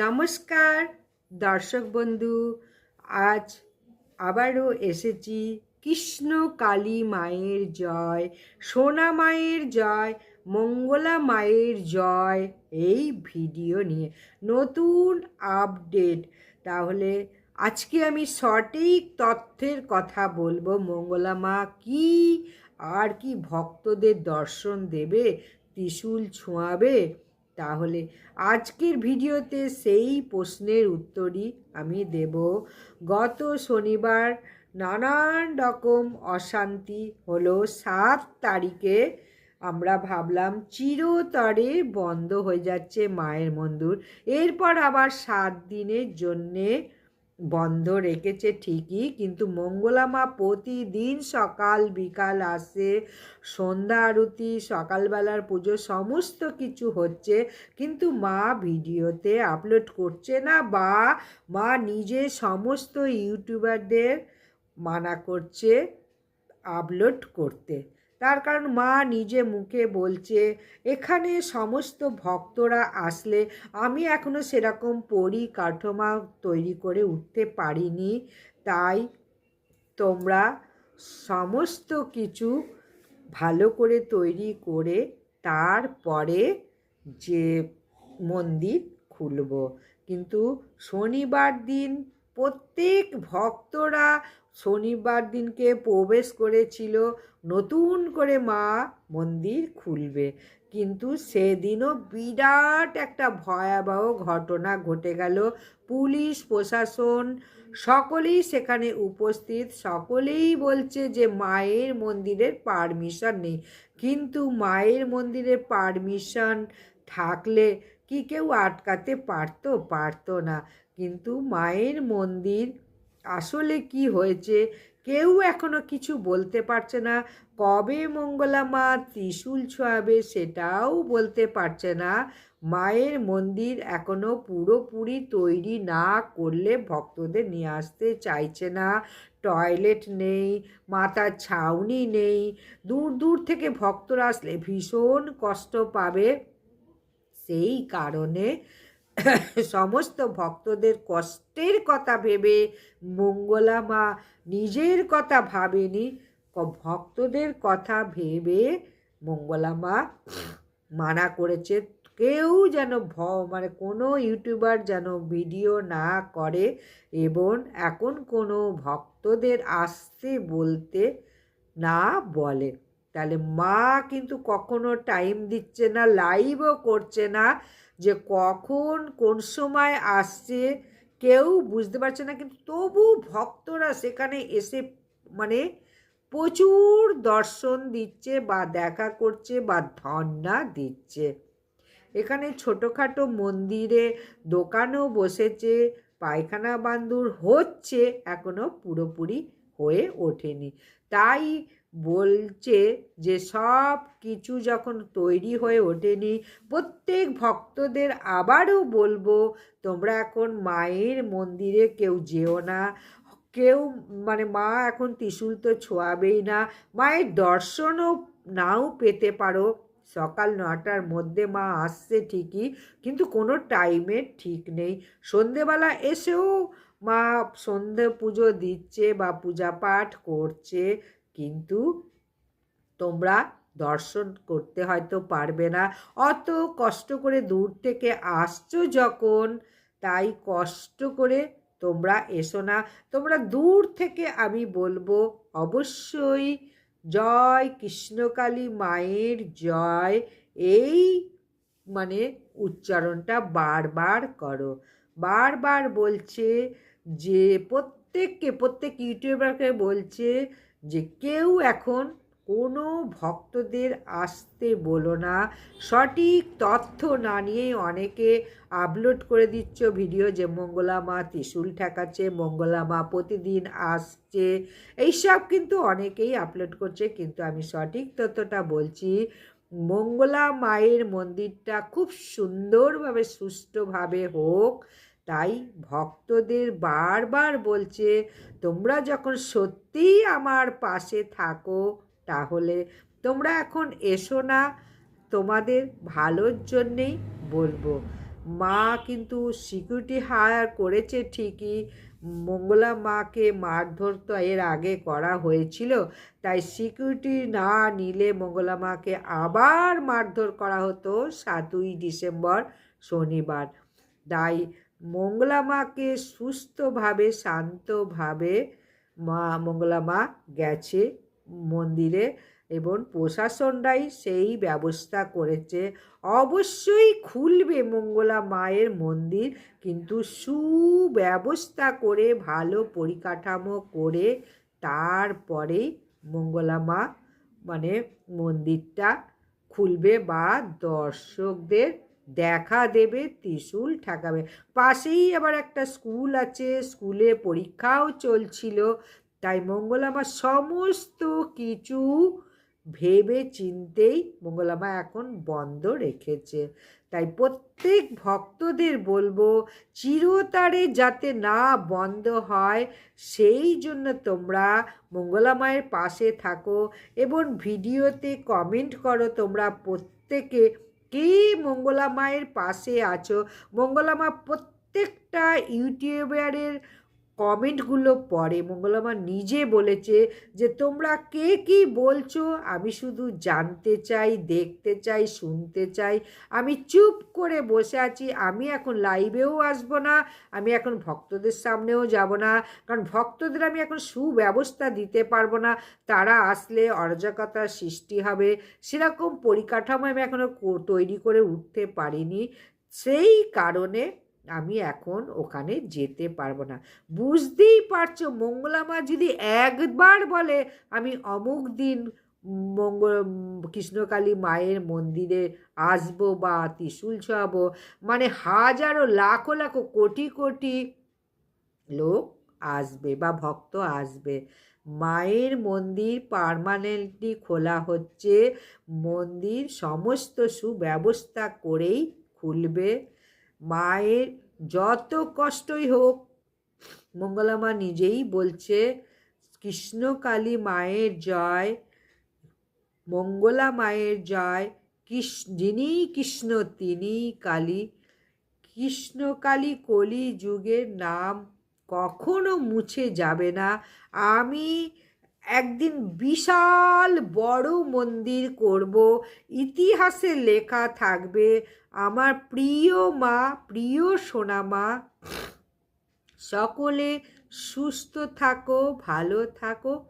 নমস্কার, দর্শক বন্ধু, আজ আবারও এসেছি কৃষ্ণ কালী মায়ের জয়, সোনা মায়ের জয়, মঙ্গলা মায়ের জয় এই ভিডিও নিয়ে। নতুন আপডেট। তাহলে আজকে আমি সঠিক তথ্যের কথা বলব। মঙ্গলা মা কি আর কি ভক্তদের দর্শন দেবে, ত্রিশূল ছোঁয়াবে? তাহলে আজকের ভিডিওতে সেই প্রশ্নের উত্তরই আমি দেব। গত শনিবার নানান রকম অশান্তি হলো সাত তারিখে। আমরা ভাবলাম চিরতরে বন্ধ হয়ে যাচ্ছে মায়ের মন্দির। এরপর আবার সাত দিনের জন্যে বন্ধ রেখেছে ঠিকই, কিন্তু মঙ্গলা মা প্রতিদিন সকাল, বিকাল আসে, সন্ধ্যা আরতি, সকালবেলার পুজো, সমস্ত কিছু হচ্ছে। কিন্তু মা ভিডিওতে আপলোড করছে না বা মা নিজে সমস্ত ইউটিউবারদের মানা করছে আপলোড করতে। তার কারণ মা নিজে মুখে বলছে, এখানে সমস্ত ভক্তরা আসলে আমি এখনও সেরকম পরিকাঠামো তৈরি করে উঠতে পারিনি। তাই তোমরা সমস্ত কিছু ভালো করে তৈরি করে তারপরে যে মন্দির খুলব। কিন্তু শনিবার দিন প্রত্যেক ভক্তরা শনিবার দিনকে প্রবেশ করেছিল। নতুন করে মা মন্দির খুলবে। কিন্তু সেদিনও বিরাট একটা ভয়াবহ ঘটনা ঘটে গেল। পুলিশ, প্রশাসন সকলেই সেখানে উপস্থিত। সকলেই বলছে যে মায়ের মন্দিরের পারমিশন নেই। কিন্তু মায়ের মন্দিরের পারমিশন থাকলে কি কেউ আটকাতে পারতো? পারতো না। কিন্তু মায়ের মন্দির আসলে কি হয়েছে? কেউ এখনও কিছু বলতে পারছে না। কবে মঙ্গলা মা ত্রিশূল ছোঁয়াবে সেটাও বলতে পারছে না। মায়ের মন্দির এখনও পুরোপুরি তৈরি না করলে ভক্তদের নিয়ে আসতে চাইছে না। টয়লেট নেই, মাথার ছাউনি নেই। দূর দূর থেকে ভক্তরা আসলে ভীষণ কষ্ট পাবে। সেই কারণে সমস্ত ভক্তদের কষ্টের কথা ভেবে মঙ্গলা মা নিজের কথা ভাবেনি। ভক্তদের কথা ভেবে মঙ্গলা মা মানা করেছে। কেউ যেন ভ মানে কোনো ইউটিউবার যেন ভিডিও না করে এবং এখন কোনো ভক্তদের আসতে বলতে না বলে। তাহলে মা কিন্তু কখনো টাইম দিচ্ছে না লাইভও করছে না। যে কখন, কোন সময় আসছে, কেউ বুঝতে পারছে না, কিন্তু তবু ভক্তরা সেখানে এসে মানে প্রচুর দর্শন দিচ্ছে বা দেখা করছে বা ধন্না দিচ্ছে। এখানে ছোটোখাটো মন্দিরে দোকানও বসেছে, পায়খানা বান্দুর হচ্ছে, এখনও পুরোপুরি হয়ে ওঠেনি। তাই বলছে যে সব কিছু যখন তৈরি হয়ে ওঠেনি, প্রত্যেক ভক্তদের আবারও বলব, তোমরা এখন মায়ের মন্দিরে কেউ যেও না। কেউ মানে মা এখন ত্রিশূল তো ছোঁয়াবেই না। মায়ের দর্শনও নাও পেতে পারো। সকাল নটার মধ্যে মা আসছে ঠিকই, কিন্তু কোনো টাইমের ঠিক নেই। সন্ধেবেলা এসেও মা সন্ধে পুজো দিচ্ছে বা পূজা পাঠ করছে। কিন্তু তোমরা দর্শন করতে হয়তো পারবে না। অত কষ্ট করে দূর থেকে আসছো যখন, তাই কষ্ট করে তোমরা এসো না। তোমরা দূর থেকে আমি বলব, অবশ্যই জয় কৃষ্ণকালী মায়ের জয়। এই মানে উচ্চারণটা বারবার করো। বারবার বলছে যে প্রত্যেককে, প্রত্যেক ইউটিউবারকে বলছে যে কেউ এখন কোনো ভক্তদের আসতে বলো না। সঠিক তথ্য না নিয়েই অনেকে আপলোড করে দিচ্ছ ভিডিও যে মঙ্গলা মা ত্রিশূল ঠেকাচ্ছে, মঙ্গলা মা প্রতিদিন আসছে। এইসব কিন্তু অনেকেই আপলোড করছে। কিন্তু আমি সঠিক তথ্যটা বলছি, মঙ্গলা মায়ের মন্দিরটা খুব সুন্দরভাবে, সুষ্ঠুভাবে হোক তাই ভক্তদের বারবার বলছে, তোমরা যখন সত্যিই আমার পাশে থাকো, তাহলে তোমরা এখন এসো না, তোমাদের ভালোর জন্যেই বলব। মা কিন্তু সিকিউরিটি হায়ার করেছে ঠিকই, মঙ্গলা মাকে মারধর তো এর আগে করা হয়েছিল, তাই সিকিউরিটি না নিলে মঙ্গলা মাকে আবার মারধর করা হতো সাতই ডিসেম্বর শনিবার। তাই মঙ্গলা মাকে সুস্থভাবে, শান্তভাবে মা মঙ্গলা মা গেছে মন্দিরে এবং প্রশাসনরাই সেই ব্যবস্থা করেছে। অবশ্যই খুলবে মঙ্গলা মায়ের মন্দির, কিন্তু সুব্যবস্থা করে, ভালো পরিকাঠামো করে তারপরেই মঙ্গলা মা মানে মন্দিরটা খুলবে বা দর্শকদের দেখা দেবে, ত্রিশূল ঠেকাবে। পাশেই আবার একটা স্কুল আছে, স্কুলে পরীক্ষাও চলছিল। তাই মঙ্গলামা সমস্ত কিছু ভেবে চিনতেই মঙ্গলামা এখন বন্ধ রেখেছে। তাই প্রত্যেক ভক্তদের বলব, চিরতারে যাতে না বন্ধ হয়, সেই জন্য তোমরা মঙ্গলা মায়ের পাশে থাকো এবং ভিডিওতে কমেন্ট করো তোমরা প্রত্যেকে। কে মঙ্গলা মায়ের পাশে আছো। মঙ্গলা মা প্রত্যেকটা ইউটিউবারের কমেন্টগুলো পড়ে। মঙ্গলমা নিজে বলেছে যে, তোমরা কে কি বলছো? আমি শুধু জানতে চাই, দেখতে চাই, শুনতে চাই। আমি চুপ করে বসে আছি। আমি এখন লাইভেও আসব না। আমি এখন ভক্তদের সামনেও যাব না। কারণ ভক্তদের আমি এখন সুব্যবস্থা দিতে পারব না। তারা আসলে অরাজকতার সৃষ্টি হবে। সেরকম পরিকাঠামো আমি এখনও তৈরি করে উঠতে পারিনি। সেই কারণে আমি এখন ওখানে যেতে পারব না। বুঝতেই পারছ মঙ্গলামা যদি একবার বলে, আমি অমুক দিন মঙ্গল কৃষ্ণকালী মায়ের মন্দিরে আসব বা ত্রিশুল ছোঁয়াবো মানে হাজারো, লাখো লাখো, কোটি কোটি লোক আসবে বা ভক্ত আসবে। মায়ের মন্দির পারমানেন্টলি খোলা হচ্ছে, মন্দির সমস্ত সুব্যবস্থা করেই খুলবে। মায়ের যত কষ্টই হোক, মঙ্গলামা নিজেই বলছে, কৃষ্ণকালী মায়ের জয়, মঙ্গলা মায়ের জয় কৃষ্ণ যিনি কৃষ্ণ তিনি কালী। কৃষ্ণকালী কলি যুগের নাম কখনো মুছে যাবে না। আমি একদিন বিশাল বড় মন্দির করব। ইতিহাসে লেখা থাকবে, আমার প্রিয় মা, প্রিয় সোনা মা সকলে সুস্থ থাকো, ভালো থাকো।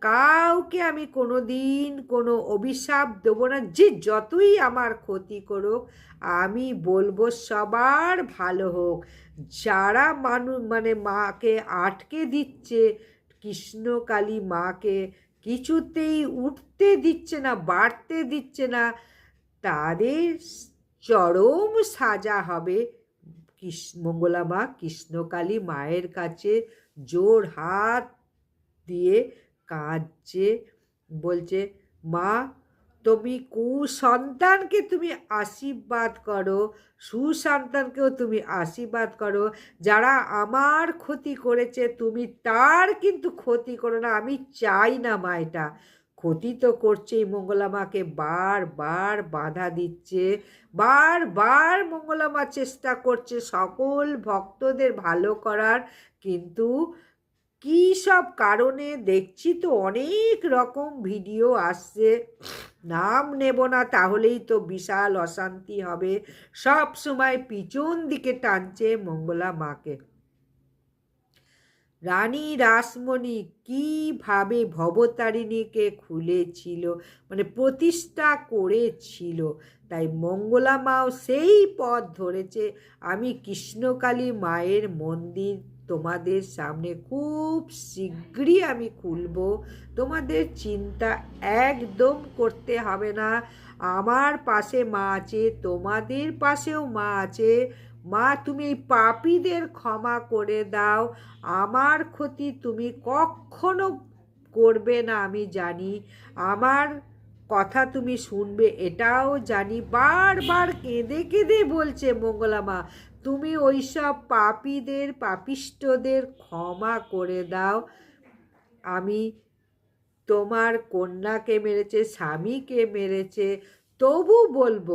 কাউকে আমি কোনো দিন কোনো অভিশাপ দেবো না। যে যতই আমার ক্ষতি করুক, আমি বলব সবার ভালো হোক। যারা মানুষ মানে মাকে আটকে দিচ্ছে কৃষ্ণকালী মাকে কিছুতেই উঠতে দিচ্ছে না, বাড়তে দিচ্ছে না। তাদের চরম সাজা হবে মঙ্গলা মা কৃষ্ণকালী মায়ের কাছে জোর হাত দিয়ে কাঁদছে, বলছে, মা তুমি কুসন্তানকে তুমি আশীর্বাদ করো, সুসন্তানকেও তুমি আশীর্বাদ করো। যারা আমার ক্ষতি করেছে, তুমি তার কিন্তু ক্ষতি করো না, আমি চাই না মা এটা। ক্ষতি তো করছেই, মঙ্গলা মাকে বারবার বাধা দিচ্ছে বারবার মঙ্গলা মা চেষ্টা করছে সকল ভক্তদের ভালো করার, কিন্তু কী সব কারণে দেখছি তো অনেক রকম ভিডিও আসছে। নাম নেব না, তাহলেই তো বিশাল অশান্তি হবে। সব সময় পিছন দিকে টানছে মঙ্গলা মাকে। রানী রাসমণি কীভাবে ভবতারিণীকে খুলেছিল মানে প্রতিষ্ঠা করেছিল, তাই মঙ্গলা মাও সেই পথ ধরেছে। আমি কৃষ্ণকালী মায়ের মন্দির তোমাদের সামনে খুব শীঘ্রই আমি খুলব। তোমাদের চিন্তা একদম করতে হবে না। আমার পাশে মা আছে, তোমাদের পাশেও মা আছে। মা, তুমি এই পাপীদের ক্ষমা করে দাও। আমার ক্ষতি তুমি কখনো করবে না, আমি জানি। আমার কথা তুমি শুনবে, এটাও জানি। বারবার কেঁদে কেঁদে বলছে মঙ্গলা মা তুমি ওইসব পাপীদের পাপিষ্টদের ক্ষমা করে দাও। আমি তোমার কন্যাকে মেরেছে, স্বামীকে মেরেছে, তবু বলব,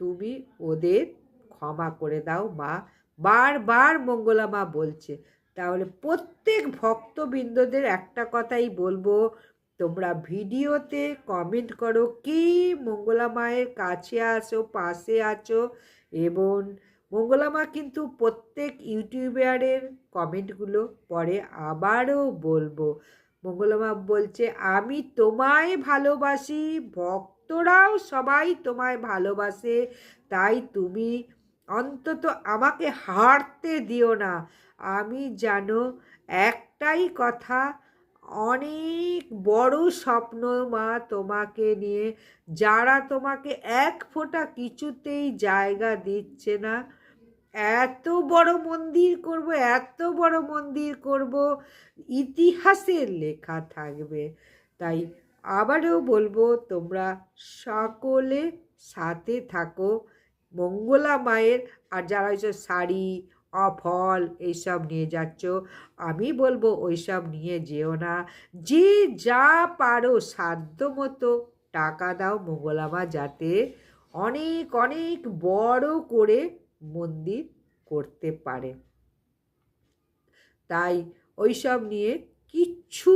তুমি ওদের ক্ষমা করে দাও, মা। বারবার মঙ্গলা মা বলছে। তাহলে প্রত্যেক ভক্তবৃন্দদের একটা কথাই বলব, তোমরা ভিডিওতে কমেন্ট করো, কি মঙ্গলা মায়ের কাছে আছো পাশে আছো, এবং মঙ্গলা মা কিন্তু প্রত্যেক ইউটিউবারের কমেন্টগুলো পরে আবারও বলব। মঙ্গলা মা বলছে, আমি তোমায় ভালোবাসি, ভক্তরাও সবাই তোমায় ভালোবাসে, তাই তুমি অন্তত আমাকে হারতে দিও না। আমি জানো একটাই কথা, অনেক বড় স্বপ্ন মা তোমাকে নিয়ে, যারা তোমাকে এক ফোঁটা কিছুতেই জায়গা দিচ্ছে না এত বড় মন্দির করব, এত বড় মন্দির করব, ইতিহাসের লেখা থাকবে। তাই আবারও বলব, তোমরা সকলে সাথে থাকো, মঙ্গলা মায়ের, আর যারা হচ্ছে শাড়ি ফল এইসব নিয়ে যাচ্ছ, আমি বলব ওইসব নিয়ে যেও না। যে যা পারো সাধ্য মতো টাকা দাও মঙ্গলামা যাতে অনেক অনেক বড় করে মন্দির করতে পারে। তাই ওইসব নিয়ে কিচ্ছু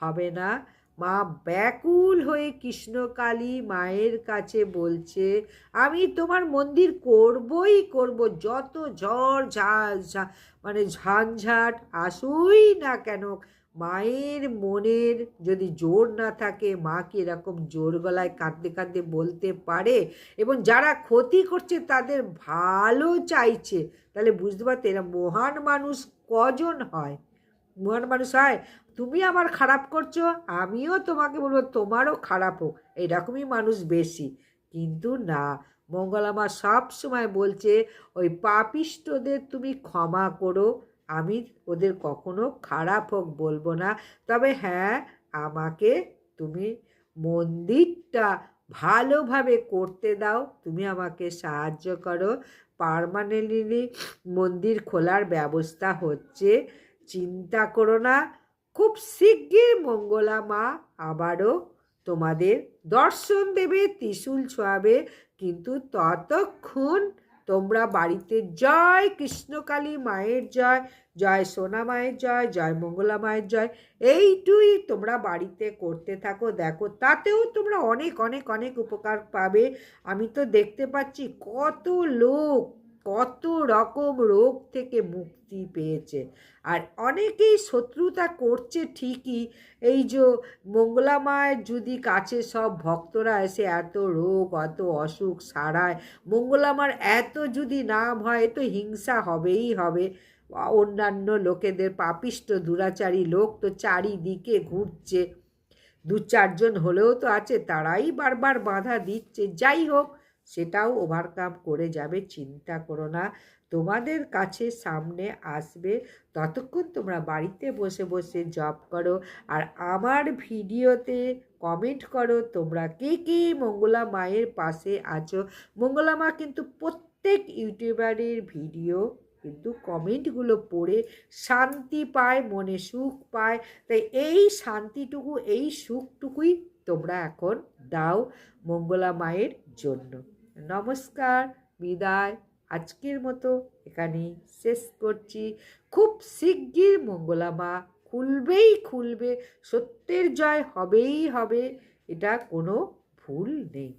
হবে না। মা ব্যাকুল হয়ে কৃষ্ণকালী মায়ের কাছে বলছে, আমি তোমার মন্দির করবই করব। যত ঝড় ঝা মানে ঝঞ্ঝাট আসুই না কেন। মায়ের মনের যদি জোর না থাকে, মা কি এরকম জোর গলায় কাঁদতে কাঁদতে বলতে পারে? এবং যারা ক্ষতি করছে তাদের ভালো চাইছে। তাহলে বুঝতে পারতে এরা মহান মানুষ কজন হয়? মহান মানুষ হয়, তুমি আমার খারাপ করছ, আমিও তোমাকে বলব, তোমারও খারাপ হোক। এরকমই মানুষ বেশি। কিন্তু না, মঙ্গলামা সব সময় বলছে, ওই পাপিষ্টদের তুমি ক্ষমা করো আমি ওদের কখনো খারাপ হোক বলব না। তবে হ্যাঁ আমাকে তুমি মন্দিরটা ভালোভাবে করতে দাও। তুমি আমাকে সাহায্য করো। পারমানেন্টলি মন্দির খোলার ব্যবস্থা হচ্ছে। চিন্তা করো না। খুব শিগগির মঙ্গলা মা আবারও তোমাদের দর্শন দেবে, ত্রিশূল ছোঁয়াবে। কিন্তু ততক্ষণ তোমরা বাড়িতে জয় কৃষ্ণকালী মায়ের জয় জয় সোনা মায়ের জয় জয় মঙ্গলা মায়ের জয়। এইটুই তোমরা বাড়িতে করতে থাকো, দেখো, তাতেও তোমরা অনেক অনেক অনেক উপকার পাবে। আমি তো দেখতে পাচ্ছি কত লোক কত রকম রোগ থেকে মুক্তি পেয়েছে। আর অনেকেই শত্রুতা করছে ঠিকই, এই যে মঙ্গলা মায়ের যদি কাছে সব ভক্তরা এসে এত রোগ অত অসুখ সারায়, মঙ্গলা মার এত যদি নাম হয় তো হিংসা হবেই হবে। অন্যান্য লোকেদের পাপিষ্ট দুরাচারী লোক তো চারিদিকে ঘুরছে। দু চারজন হলেও তো আছে, তারাই বারবার বাধা দিচ্ছে। যাই হোক সেটাও ওভারকাম করে যাবে, চিন্তা করো না। তোমাদের কাছে সামনে আসবে, ততক্ষণ তোমরা বাড়িতে বসে বসে জব করো। আর আমার ভিডিওতে কমেন্ট করো, তোমরা কে কে মঙ্গলা মায়ের পাশে আছো। মঙ্গলা মা কিন্তু প্রত্যেক ইউটিউবারের ভিডিও কিন্তু কমেন্টগুলো পড়ে শান্তি পায়, মনে সুখ পায়। তাই এই শান্তিটুকু, এই সুখটুকুই তোমরা এখন দাও মঙ্গলা মায়ের জন্য। নমস্কার, বিদায়। আজকের মতো এখানেই শেষ করছি। খুব শিগগির মঙ্গলামা খুলবেই খুলবে, সত্যের জয় হবেই হবে, এটা কোনো ভুল নেই।